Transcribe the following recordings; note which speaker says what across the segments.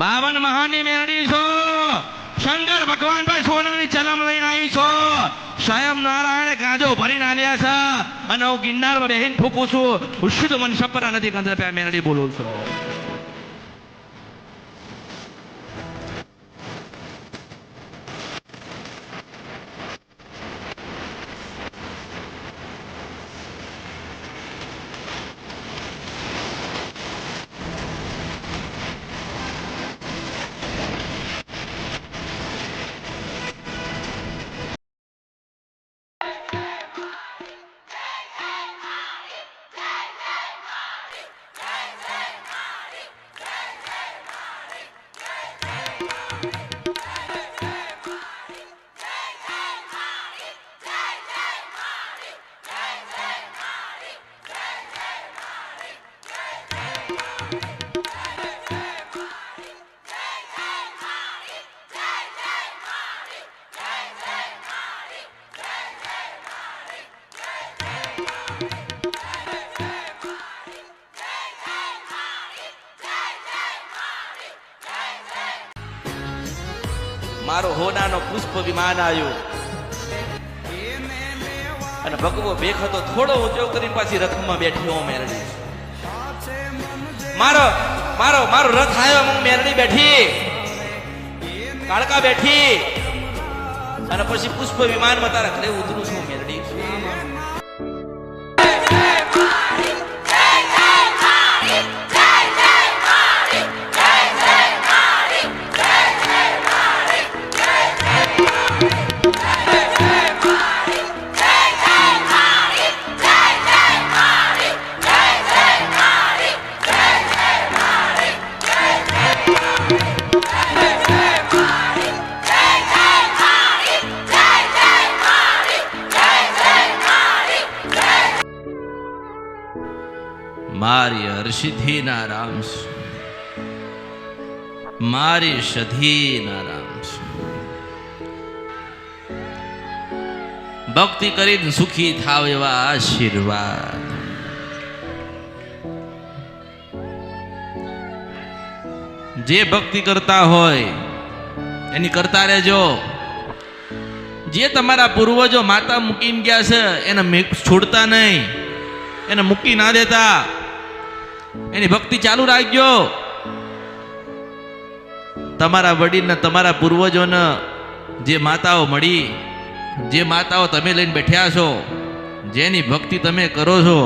Speaker 1: બાવન મહાની મેળવી છો. શંકર ભગવાન ભાઈ સોનાની ચલમ લઈને આવી છો. સ્વયં નારાયણે ગાંજો ભરીને આવ્યા છે. અને હું ગિરનારમાં બેહીને ફૂકું છું. હું શુદ્ધ મન સપરા નથી પે મેરડી બોલું છું.
Speaker 2: પુષ્પ વિમાન આવ્યું અને ભગવો ભેખ હતો થોડો ઊંચો કરીને પાછી રથમાં બેઠી હું મેરડી. મારો મારો મારો રથ આવ્યો, હું મેરડી બેઠી. કાળકા બેઠી. અને પછી પુષ્પ વિમાનમાં તારા ઘરે ઉતરું છું મેરડી. મારી રામ રામ મારી સધીના રામ ભક્તિ કરીને સુખી થાવ એવા આશીર્વાદ. જે ભક્તિ કરતા હોય, એની કરતા રહેજો. જે તમારા પૂર્વજો માતા મૂકીને ગયા છે, એને છોડતા નહીં. એને મૂકી ના દેતા. એની ભક્તિ ચાલુ રાખજો. તમારા વડીલને, તમારા પૂર્વજોને જે માતાઓ મળી, જે માતાઓ તમે લઈને બેઠ્યા છો, જેની ભક્તિ તમે કરો છો,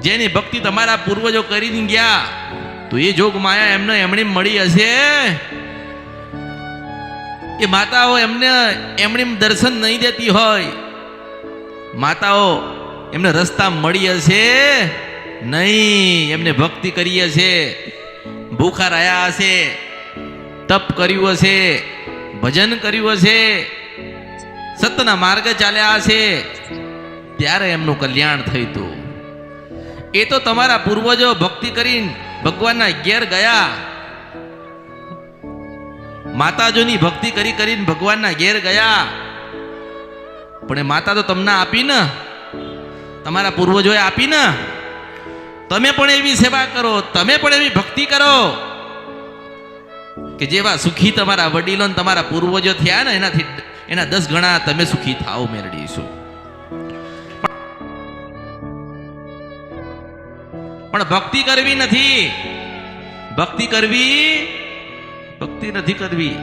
Speaker 2: જેની ભક્તિ તમારા પૂર્વજો કરીને ગયા, તો એ જોગ માયા એમને એમણે મળી હશે. એ માતાઓ એમને, એમણે દર્શન નહીં દેતી હોય. માતાઓ એમને રસ્તા મળી હશે. નહીં, એમને ભક્તિ કરી હશે ભૂખા રહ્યા હશે, તપ કર્યું હશે, ભજન કર્યું હશે, સતના માર્ગ ચાલ્યા હશે, ત્યારે એમનું કલ્યાણ થયું હતું. એ તો તમારા પૂર્વજો ભક્તિ કરીને ભગવાનના ઘેર ગયા. માતાજોની ભક્તિ કરી કરીને ભગવાનના ઘેર ગયા. પણ એ માતા તો તમને આપી ને. તમારા પૂર્વજોએ આપી ને. તમે પણ એવી સેવા કરો, તમે પણ એવી ભક્તિ કરો કે જેવા સુખી તમારા વડીલો તમારા પૂર્વજો થયા ને, એનાથી એના દસ ગણા તમે સુખી થાવ મેળવીશું પણ ભક્તિ કરવી નથી. ભક્તિ કરવી, ભક્તિ નથી કરવી.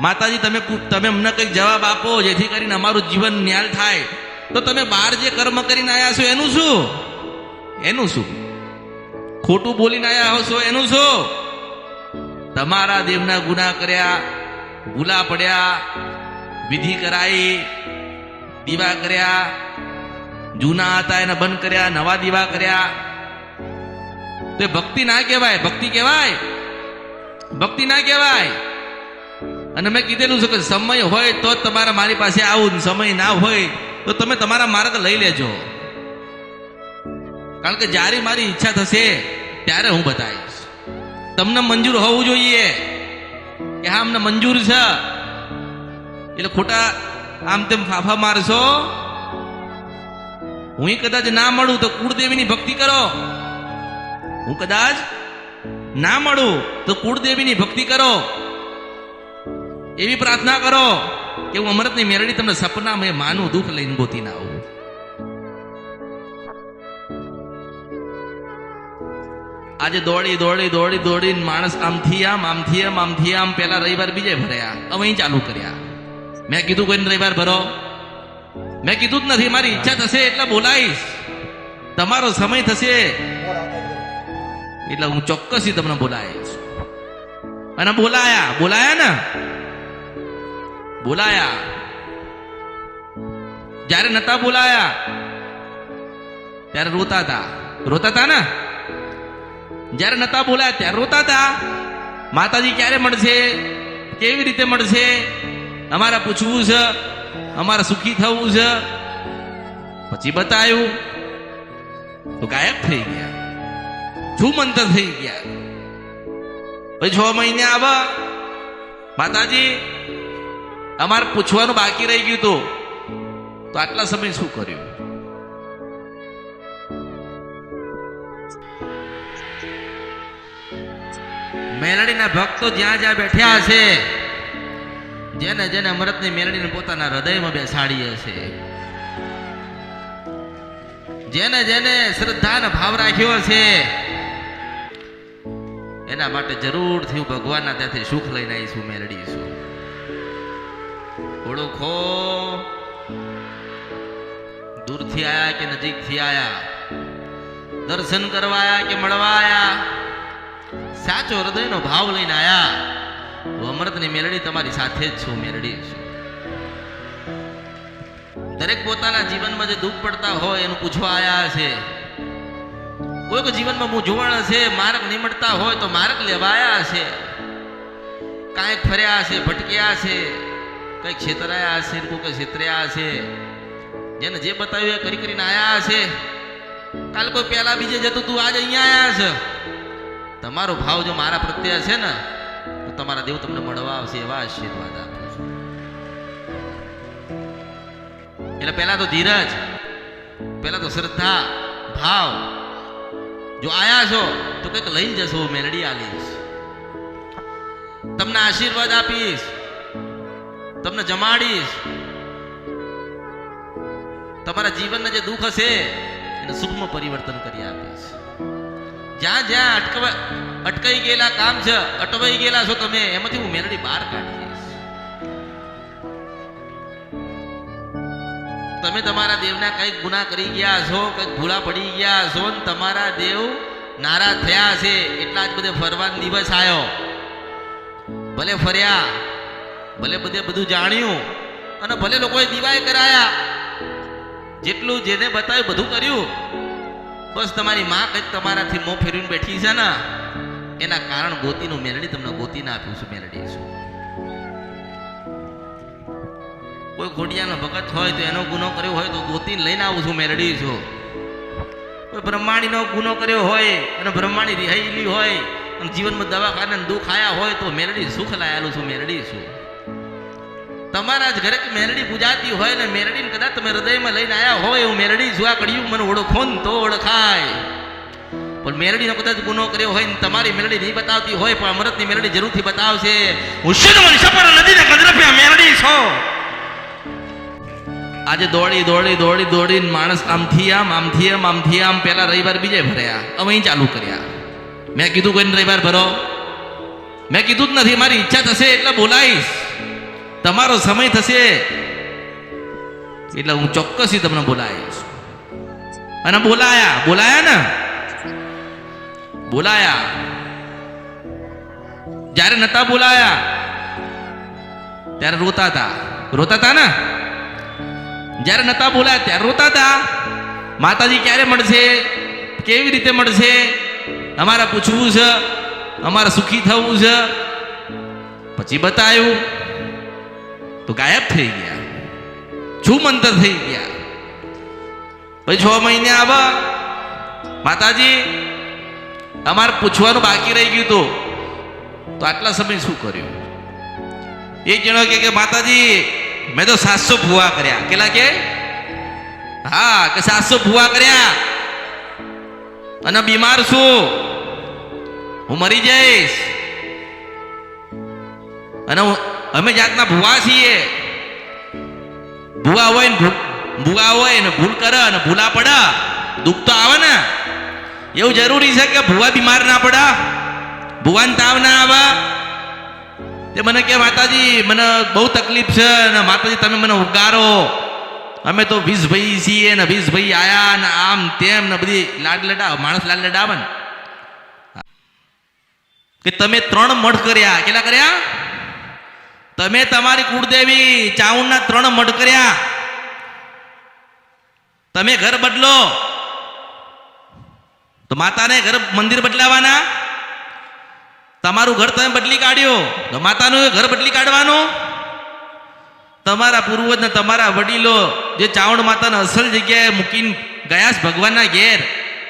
Speaker 2: માતાજી, તમે તમે અમને કંઈક જવાબ આપો, જેથી કરીને અમારું જીવન ન્યાલ થાય. તો તમે બહાર જે કર્મ કરીને આવ્યા છો, એનું શું? એનું શું? ખોટું બોલીને આવ્યા છો, એનું શું? તમારા દેવના ગુના કર્યા, ભૂલા પડ્યા, વિધિ કરાઈ, દીવા કર્યા, જૂના હતા એને બંધ કર્યા, નવા દીવા કર્યા. તો ભક્તિ ના કહેવાય, ભક્તિ કહેવાય? ભક્તિ ના કહેવાય? અને મેં કીધેલું છે કે સમય હોય તો તમારે મારી પાસે આવું, સમય ના હોય તો તમે તમારા માર્ગ લઈ લેજો. કારણ કે જ્યારે મારી ઈચ્છા થશે, ત્યારે હું બતાવીશ. તમને મંજૂર હોવું જોઈએ કે હા, અમને મંજૂર છે. એટલે ખોટા આમ તેમ ફાફા મારશો. હું કદાચ ના મળું તો કુળદેવીની ભક્તિ કરો. હું કદાચ ના મળું તો કુળદેવીની ભક્તિ કરો. એવી પ્રાર્થના કરો કે હું અમૃતની મેરડી તમને સપનામાં માનું દુઃખ લઈને ગોતી ના આવું. આજે દોડી દોડી દોડી, દોડીને માણસ આમથી આમ આમથી આમ આમથી આમ પેલા રવિવાર બીજે ભર્યા. હવે અહીં ચાલુ કર્યા. મેં કીધું કોઈને રવિવાર ભરો? મેં કીધું જ નથી, મારી ઈચ્છા થશે એટલે બોલાઈશ તમારો સમય થશે. એટલે હું ચોક્કસથી તમને બોલાવીશ. અને બોલાયા બોલાયા ને? બોલાયા. જ્યારે નતા બોલાયા, ત્યારે રોતા હતા. રોતા હતા ને? જ્યારે નતા બોલાયા ત્યારે રોતા હતા. માતાજી ક્યારે મળશે? કેવી રીતે મળશે? અમારે પૂછવું છે. અમારે સુખી થવું છે. પછી બતાવ્યું તો ગાયબ થઈ ગયા. શું મંતર થઈ ગયા. પછી છ મહિને આવા. માતાજી, અમારે પૂછવાનું બાકી રહી ગયું હતું. તો આટલા સમય શું કર્યું? મેલડીના ભક્તો જ્યાં જ્યાં બેઠ્યા છે, જેને જેને અમૃતની મેલડીને પોતાના હૃદયમાં બેસાડી હશે જેને જેને શ્રદ્ધા અને ભાવ રાખ્યો છે, એના માટે જરૂરથી હું ભગવાનના ત્યાંથી સુખ લઈને આવીશું મેળડીશું ઓળખો, દૂરથી આયા કે નજીકથી આયા? દર્શન કરવા આયા કે મળવા આયા? સાચો હૃદયનો ભાવ લઈને આયા. હું અમૃતની મેલડી તમારી સાથે જ છું, મેલડી. છું દરેક પોતાના જીવનમાં જે દુઃખ પડતા હોય એનું પૂછવા આયા છે. કોઈક જીવનમાં મૂંઝવણ છે, માર્ગ નિમડતા હોય તો માર્ગ લેવાયા હશે કાંઈક ફર્યા છે, ભટક્યા છે, કંઈક છેતરાયા હશે કોઈક છેતર્યા હશે જેને જે બતાવ્યું એ કરી કરીને આયા હશે કાલ કોઈ પહેલા બીજે જતું તું, આજે અહીંયા આયા છે. તમારો ભાવ જો મારા પ્રત્યે છે ને, તો તમારા દેવ તમને મળવા આવશે એવા આશીર્વાદ આપું છું. એટલે પહેલા તો ધીરજ, પહેલા તો શ્રદ્ધા, ભાવ. જો આયા છો, તો કંઈક લઈને જશો, મેલડી આલીશ. તમને આશીર્વાદ આપીશ, તમને જમાડીશ. તમારા જીવનના જે દુઃખ હશે, એને સુખમાં પરિવર્તન કરી આપીશ. જ્યાં જ્યાં અટકવા, અટકાઈ ગયેલા કામ છે, અટવાઈ ગયેલા છો તમે, એમાંથી હું મેલડી બહાર કાઢીશ તમે તમારા દેવના કંઈક ગુના કરી ગયા છો, કંઈક ભૂલા પડી ગયા છો, ને તમારા દેવ નારાજ થયા છે, એટલા જ બધે ફરવાનો દિવસ આવ્યો ભલે ફર્યા, ભલે બધે બધું જાણ્યું, અને ભલે લોકોએ દિવાય કરાયા, જેટલું જેને બતાવ્યું બધું કર્યું. બસ તમારી માં કંઈક તમારાથી મોં ફેરવીને બેઠી છે ને, એના કારણ ગોતીનું મેલડી, તમને ગોતીને આપ્યું છું મેલડી છું. કોઈ ખોડિયાનો ભગત હોય તો એનો ગુનો કર્યો હોય તો ગોતીને લઈને આવું છું મેલડી છું. કોઈ બ્રહ્માણીનો ગુનો કર્યો હોય, અને બ્રહ્માણી રિહાયેલી હોય, અને જીવનમાં દવાખાને દુઃખ આયા હોય તો મેલડી સુખ લાયેલું છું, મેલડી છું. તમારા જ ઘરે મેરડી પૂજાતી હોય ને મેરડીને કદાચ તમે હૃદયમાં લઈને આવ્યા હોય એવું મેરડી જોવા કર્યું મને ઓળખો ને તો ઓળખાય. પણ મેરડીનો કદાચ ગુનો કર્યો હોય ને તમારી મેલડી નહીં બતાવતી હોય, પણ અમૃતની મેલડી જરૂરથી બતાવશે. હું શુદ્ધ મનસપર નદીને કદરપ્યા મેરડી છો. આજે દોડી દોડી દોડી દોડીને માણસ આમથી આમ આમથી આમ આમથી આમ પહેલા રવિવાર બીજે ભર્યા. હવે અહીં ચાલુ કર્યા. મેં કીધું કોઈને રવિવાર ભરો. મેં કીધું જ નથી, મારી ઈચ્છા થશે એટલે બોલાવીશ. તમારો સમય થશે. એટલે હું ચોક્કસથી તમને બોલાવીશ. અને બોલાયા બોલાયા ને? બોલાયા. જ્યારે નતા બોલાયા, ત્યારે રોતા હતા. રોતા હતા ને? જ્યારે નતા બોલાયા, ત્યારે રોતા હતા. માતાજી ક્યારે મળશે? કેવી રીતે મળશે? અમારે પૂછવું છે. અમારે સુખી થવું છે. પછી બતાવ્યું તો ગાયબ થઈ ગયા શું મંતર થઈ ગયા. પછી છ મહિને આવા, માતાજી, અમારે પૂછવાનું બાકી રહી ગયું તો તો આટલા સમય શું કર્યું? એક જણો કે, માતાજી, મેં તો સાતસો ભૂવા કર્યા. કેટલા કે હા, કે સાતસો ભૂવા કર્યા. અને બીમાર છું. હું મરી જઈશ. અને હું- અમે જાતના ભૂવા છીએ. ભૂવા હોય ને ભૂવા હોય ને ભૂલ કરે અને ભૂલા પડે, દુઃખ તો આવે ને. એવું જરૂરી છે કે ભૂવા બીમાર ના પડે, ભૂવાને તાવ ના આવે. તે મને કે, માતાજી, મને બહુ તકલીફ છે ને માતાજી, તમે મને ઉગારો. અમે તો વીસ ભાઈ છીએ ને વીસ ભાઈ આયા ને આમ તેમ ને બધી લાડ લડાવ માણસ લાડ લડાવે ને. કે તમે ત્રણ મઢ કર્યા, કેટલા કર્યા? તમે તમારી કુળદેવી ચાઉંડના ત્રણ મઢ કર્યા. તમે ઘર બદલો. તો માતાને ઘર મંદિર બદલાવાના? તમારું ઘર તમે બદલી કાઢ્યું. તો માતાનું ઘર બદલી કાઢવાનું? તમારા પૂર્વજ ને તમારા વડીલો જે ચાવણ માતાને અસલ જગ્યાએ મૂકીને ગયા ભગવાનના ઘેર,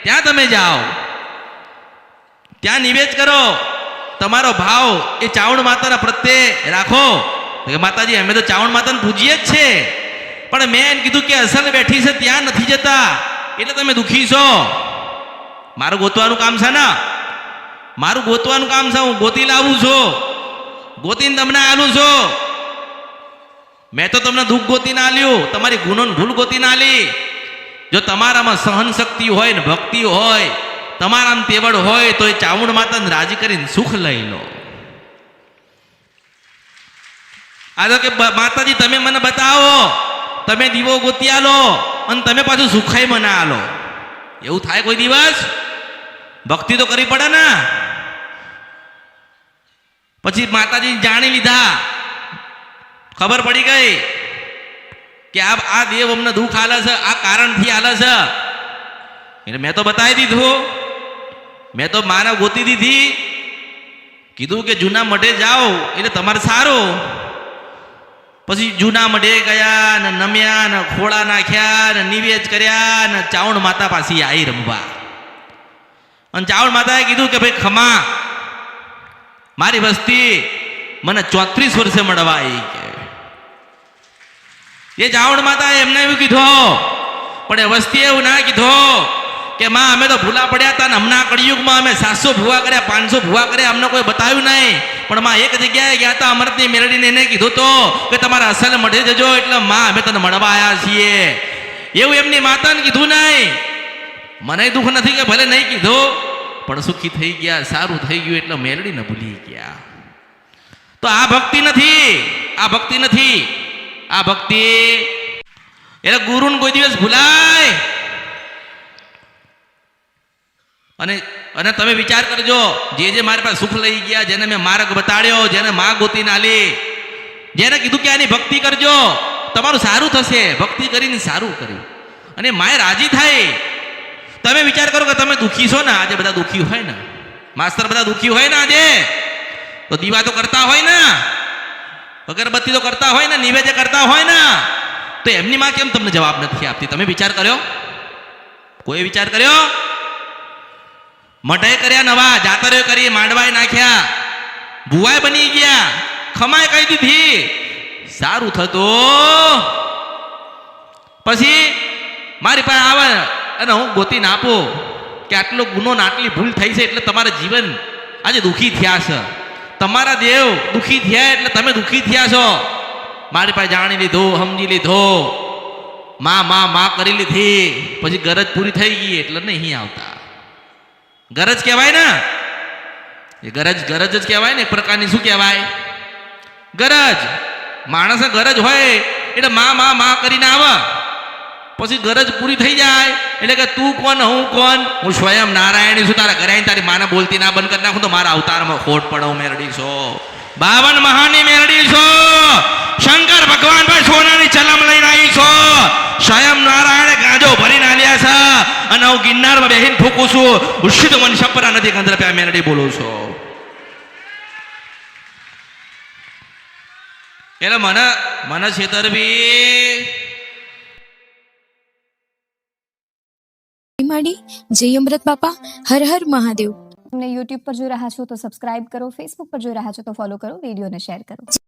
Speaker 2: ત્યાં તમે જાઓ. ત્યાં નિવેદ કરો. તમારો ભાવ એ ચાવણ માતાના પ્રત્યે રાખો. કે માતાજી, અમે તો ચાવણ માતાને પૂજીએ જ છે. પણ મેં એમ કીધું કે અસલ બેઠી છે, ત્યાં નથી જતા. એટલે તમે દુઃખી છો. મારું ગોતવાનું કામ છે ને? મારું ગોતવાનું કામ છે, હું ગોતી લાવું છું. ગોતીને તમને આલું છું. મેં તો તમને દુઃખ ગોતી ના આલ્યું. તમારી ગુનો ભૂલ ગોતી ના આલી. જો તમારામાં સહન શક્તિ હોય ને ભક્તિ હોય તમારામાં તેવડ હોય તો એ ચામુંડ માતાને રાજી કરીને સુખ લઈ લો. આ તો કે માતાજી, તમે મને બતાવો. તમે દીવો ગોતી આલો અને તમે પાછું સુખાઈ મને આલો એવું થાય કોઈ દિવસ? ભક્તિ તો કરવી પડે ને. પછી માતાજી જાણી લીધા. ખબર પડી ગઈ કે આ આ દેવ અમને દુઃખ આલે છે, આ કારણથી આલે છે. એટલે મેં તો બતાવી દીધું. મેં તો માને ગોતી દીધી. કીધું કે જૂના મઢે જાઓ, એટલે તમારે સારો. પછી જૂના મઢે ગયા ને નમ્યા ને ખોળા નાખ્યા ને નિવેદ કર્યા ને ચાવણ માતા પાસે આવી રમવા. અને ચાવણ માતાએ કીધું કે ભાઈ ખમા, મારી વસ્તી મને ચોત્રીસ વર્ષે મળવા આવી એ ચાવણ માતાએ એમને એવું કીધો, પણ એ વસ્તીએ એવું ના કીધું. કે માં, અમે તો ભૂલા પડ્યા હતા ને હમણાં કળિયુગમાં અમે સાતસો ભૂવા કર્યા, પાંચસો ભૂવા કર્યા, અમને કોઈ બતાવ્યું નહીં. પણ માં, એક જગ્યાએ ગયા હતા અમૃતની મેળવીને એને કીધું તો કે તમારા અસલ મઢે જજો, એટલે માં, અમે તને મળવા આવ્યા છીએ. એવું એમની માતાને કીધું નહીં. મને દુઃખ નથી કે ભલે નહીં કીધું, પણ સુખી થઈ ગયા, સારું થઈ ગયું, એટલે મેલડીને ભૂલી ગયા. તો આ ભક્તિ નથી, આ ભક્તિ નથી, આ ભક્તિ. એટલે ગુરુને કોઈ દિવસ ભૂલાય. અને અને તમે વિચાર કરજો, જે જે મારી પાસે સુખ લઈ ગયા, જેને મેં માર્ગ બતાડ્યો, જેને માં ગોતી નાલી, જેને કીધું કે આની ભક્તિ કરજો, તમારું સારું થશે, ભક્તિ કરીને સારું કર્યું. અને માએ રાજી થાય. તમે વિચાર કરો કે તમે દુઃખી છો ને, આજે બધા દુઃખી હોય ને. માસ્તર બધા દુઃખી હોય ને આજે? તો દીવા તો કરતા હોય ને. અગરબત્તી તો કરતા હોય ને, નિવેદ્ય કરતા હોય ને. તો એમની માં કેમ તમને જવાબ નથી આપતી? તમે વિચાર કર્યો? કોઈ વિચાર કર્યો? મઢાઈ કર્યા નવા, જાતરે કરી માંડવાય નાખ્યા. ભુવાય બની ગયા. ખમાય કહી દીધી, સારું થતું. પછી મારી પાસે આવે અને હું ગોતીને આપું કે આટલો ગુનો આટલી ભૂલ થઈ છે એટલે તમારા જીવન આજે દુઃખી થયા છે. તમારા દેવ દુઃખી થયા એટલે તમે દુઃખી થયા છો. મારી પાસે જાણી લીધો, સમજી લીધો. માં માં માં કરી લીધી. પછી ગરજ પૂરી થઈ ગઈ એટલે નહીં આવતા. ગરજ કહેવાય ને? એ ગરજ ગરજ જ કહેવાય ને એક પ્રકારની શું કહેવાય? ગરજ. માણસે ગરજ હોય, એટલે મા મા મા કરીને આવે. પછી ગરજ પૂરી થઈ જાય, એટલે કે તું કોણ, હું કોણ? હું સ્વયં નારાયણી છું, તારા ઘરે તારી માને બોલતી ના બંધ કરી નાખું તો મારા અવતારમાં ખોટ પડો મેરડી છો. બાવન મહાની મેરડી છો. શંકર ભગવાન ભાઈ સોનાની ચલમ લઈને આવી છો સ્વયં નારાયણે ગાંજો ભરીને આલ્યા છે અને હું ગિરનારમાં બેહીને ફૂકું છું. ઉષિત મન શપરા નથી ગંધર પે મેરડી બોલું છું. એટલે મને મને છેતરવી.
Speaker 3: માડી જય અમૃત બાપા હર હર મહાદેવ.
Speaker 4: તમને યુટ્યુબ પર જોઈ રહ્યા છો તો સબસ્ક્રાઇબ કરો ફેસબુક પર જોઈ રહ્યા છો તો ફોલો કરો વિડીયોને શેર કરો.